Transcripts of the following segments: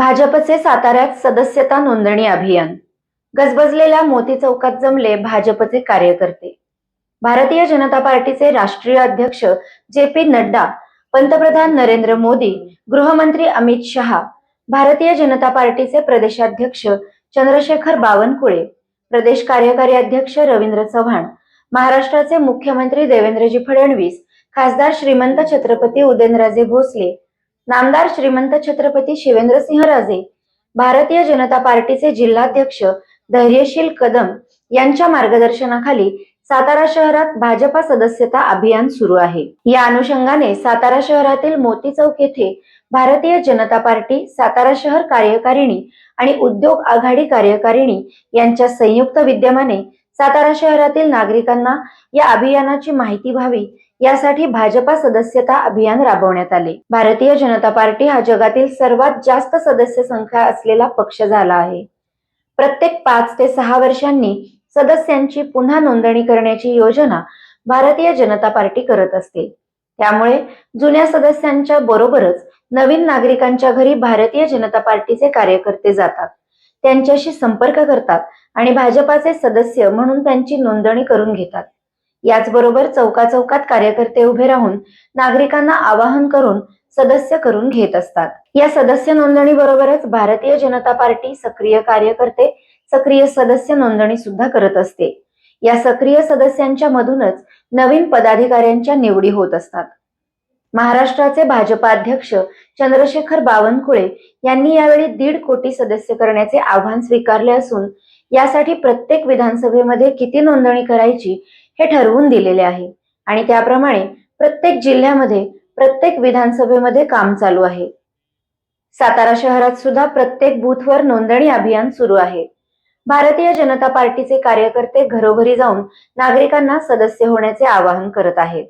भाजपचे साताऱ्यात सदस्यता नोंदणी अभियान. गजबजलेल्या मोती चौकात जमले भाजपचे कार्यकर्ते. भारतीय जनता पार्टीचे राष्ट्रीय अध्यक्ष जे पी नड्डा पंतप्रधान नरेंद्र मोदी गृहमंत्री अमित शहा भारतीय जनता पार्टीचे प्रदेशाध्यक्ष चंद्रशेखर बावनकुळे प्रदेश कार्यकारी अध्यक्ष रवींद्र चव्हाण महाराष्ट्राचे मुख्यमंत्री देवेंद्रजी फडणवीस खासदार श्रीमंत छत्रपती उदयनराजे भोसले नामदार श्रीमंत छत्रपती शिवेंद्रसिंहराजे भारतीय जनता पार्टीचे जिल्हाध्यक्ष धैर्यशील कदम यांच्या मार्गदर्शनाखाली सातारा शहरात भाजपा सदस्यता अभियान सुरू आहे. या अनुषंगाने सातारा शहरातील मोती चौक येथे भारतीय जनता पार्टी सातारा शहर कार्यकारिणी आणि उद्योग आघाडी कार्यकारिणी यांच्या संयुक्त विद्यमाने सातारा शहरातील नागरिकांना या अभियानाची माहिती व्हावी यासाठी भाजपा सदस्यता अभियान राबवण्यात आले. भारतीय जनता पार्टी हा जगातील सर्वात जास्त सदस्य संख्या असलेला पक्ष झाला आहे. प्रत्येक पाच ते सहा वर्षांनी सदस्यांची पुन्हा नोंदणी करण्याची योजना भारतीय जनता पार्टी करत असते. त्यामुळे जुन्या सदस्यांच्या बरोबरच नवीन नागरिकांच्या घरी भारतीय जनता पार्टीचे कार्यकर्ते जातात. त्यांच्याशी संपर्क करतात आणि भाजपाचे सदस्य म्हणून त्यांची नोंदणी करून घेतात. याचबरोबर चौका चौकात कार्यकर्ते उभे राहून नागरिकांना आवाहन करून सदस्य करून घेत असतात. या सदस्य नोंदणी बरोबरच भारतीय जनता पार्टी सक्रिय कार्यकर्ते सक्रिय सदस्य नोंदणी सुद्धा करत असते. या सक्रिय सदस्यांच्या मधूनच नवीन पदाधिकाऱ्यांच्या निवडी होत असतात. महाराष्ट्राचे भाजपा अध्यक्ष चंद्रशेखर बावनकुळे यांनी यावेळी दीड कोटी सदस्य करण्याचे आव्हान स्वीकारले असून यासाठी प्रत्येक विधानसभेमध्ये किती नोंदणी करायची हे ठरवून दिलेले आहे. आणि त्याप्रमाणे प्रत्येक जिल्ह्यामध्ये प्रत्येक विधानसभेमध्ये काम चालू आहे. सातारा शहरात सुद्धा प्रत्येक बूथवर नोंदणी अभियान सुरू आहे. भारतीय जनता पार्टीचे कार्यकर्ते घरोघरी जाऊन नागरिकांना सदस्य होण्याचे आवाहन करत आहेत.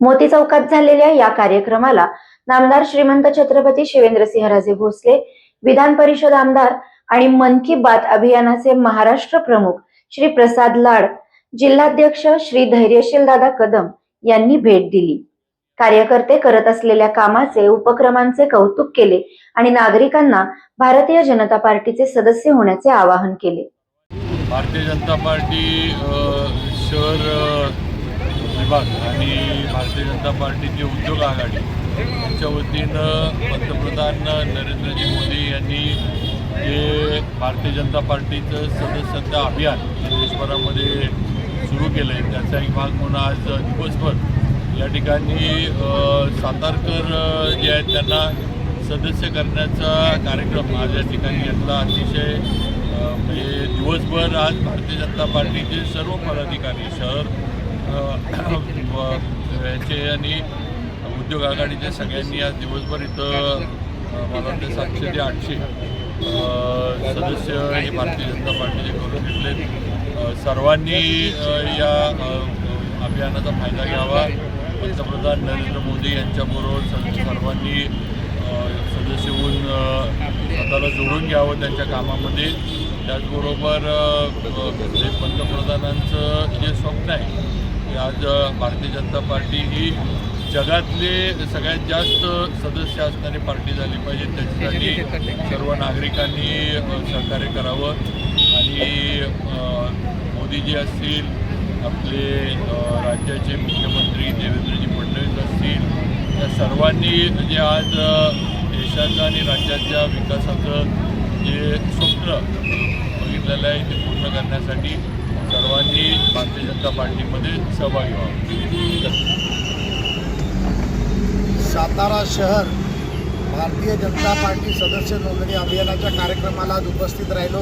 मोती चौकात झालेल्या या कार्यक्रमाला नामदार श्रीमंत छत्रपती शिवेंद्रसिंहराजे भोसले विधान परिषद आमदार आणि मन की बात अभियानाचे महाराष्ट्र प्रमुख श्री प्रसाद लाड जिल्हाध्यक्ष श्री धैर्यशील दादा कदम यांनी भेट दिली. कार्यकर्ते करत असलेल्या कामाचे उपक्रमांचे कौतुक केले आणि नागरिकांना भारतीय जनता पार्टीचे सदस्य होण्याचे आवाहन केले. भारतीय जनता पार्टी शहर विभाग आणि भारतीय जनता पार्टीची उद्योग आघाडी यांच्या वतीनं पंतप्रधान नरेंद्रजी मोदी यांनी जे भारतीय जनता पार्टीचं सदस्यता अभियान देशभरामध्ये सुरू केलं आहे त्याचा एक भाग म्हणून आज दिवसभर या ठिकाणी सातारकर जे आहेत त्यांना सदस्य करण्याचा कार्यक्रम आज या ठिकाणी घेतला. अतिशय म्हणजे दिवसभर आज भारतीय जनता पार्टीचे सर्व पदाधिकारी शहर याचे आणि उद्योग आघाडीच्या सगळ्यांनी आज दिवसभर इथं मला वाटतं सातशे ते आठशे सदस्य हे भारतीय जनता पार्टीचे करून घेतले सर्वांनी या अभियानाचा फायदा घ्यावा. पंतप्रधान नरेंद्र मोदी यांच्याबरोबर सर्वांनी सदस्य होऊन स्वतःला जोडून घ्यावं त्यांच्या कामामध्ये. त्याचबरोबर जे पंतप्रधानांचं जे स्वप्न आहे की आज भारतीय जनता पार्टी ही जगातले सगळ्यात जास्त सदस्य असणारी पार्टी झाली पाहिजे. त्याच्यासाठी सर्व नागरिकांनी सहकार्य करावं. आणि मोदीजी असतील आपले राज्याचे मुख्यमंत्री देवेंद्रजी फडणवीस असतील या सर्वांनी जे आज अ, देशाचं आणि राज्याच्या विकासाचं जे स्वप्न बघितलेलं आहे ते पूर्ण करण्यासाठी सर्वांनी भारतीय जनता पार्टीमध्ये सहभागी व्हावं. सातारा शहर भारतीय जनता पार्टी सदस्य नोंदणी अभियानाच्या कार्यक्रमाला आज उपस्थित राहिलो.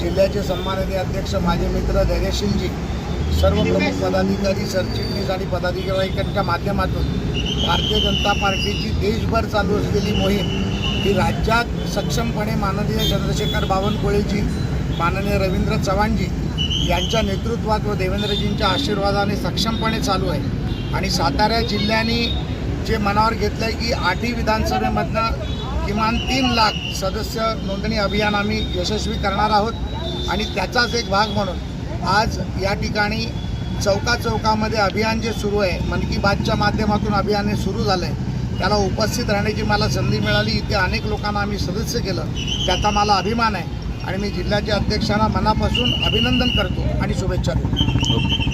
जिल्ह्याचे सन्माननीय अध्यक्ष माझे मित्र धैर्यशीलजी सर्व प्रमुख पदाधिकारी सरचिटणीस आणि पदाधिकाऱ्यांच्या माध्यमातून भारतीय जनता पार्टीची देशभर चालू असलेली मोहीम ही राज्यात सक्षमपणे माननीय चंद्रशेखर बावनकुळेजी माननीय रवींद्र चव्हाणजी यांच्या नेतृत्वात व देवेंद्रजींच्या आशीर्वादाने सक्षमपणे चालू आहे. आणि सातारा जिल्ह्याने जे मनावर घेतलं आहे की आठही विधानसभेमधनं किमान तीन लाख सदस्य नोंदणी अभियान आम्ही यशस्वी करणार आहोत. आणि त्याचाच एक भाग म्हणून आज या ठिकाणी चौका चौकामध्ये अभियान जे सुरू आहे मन की बातच्या माध्यमातून अभियान हे सुरू झालं आहे त्याला उपस्थित राहण्याची मला संधी मिळाली. इथे अनेक लोकांना आम्ही सदस्य केलं. त्याचा मला अभिमान आहे. आणि मी जिल्ह्याच्या अध्यक्षांना मनापासून अभिनंदन करतो आणि शुभेच्छा देतो.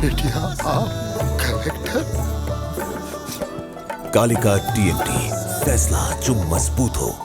बेटिया आप कलेक्टर कालिका टीएमटी फैसला जो मजबूत हो।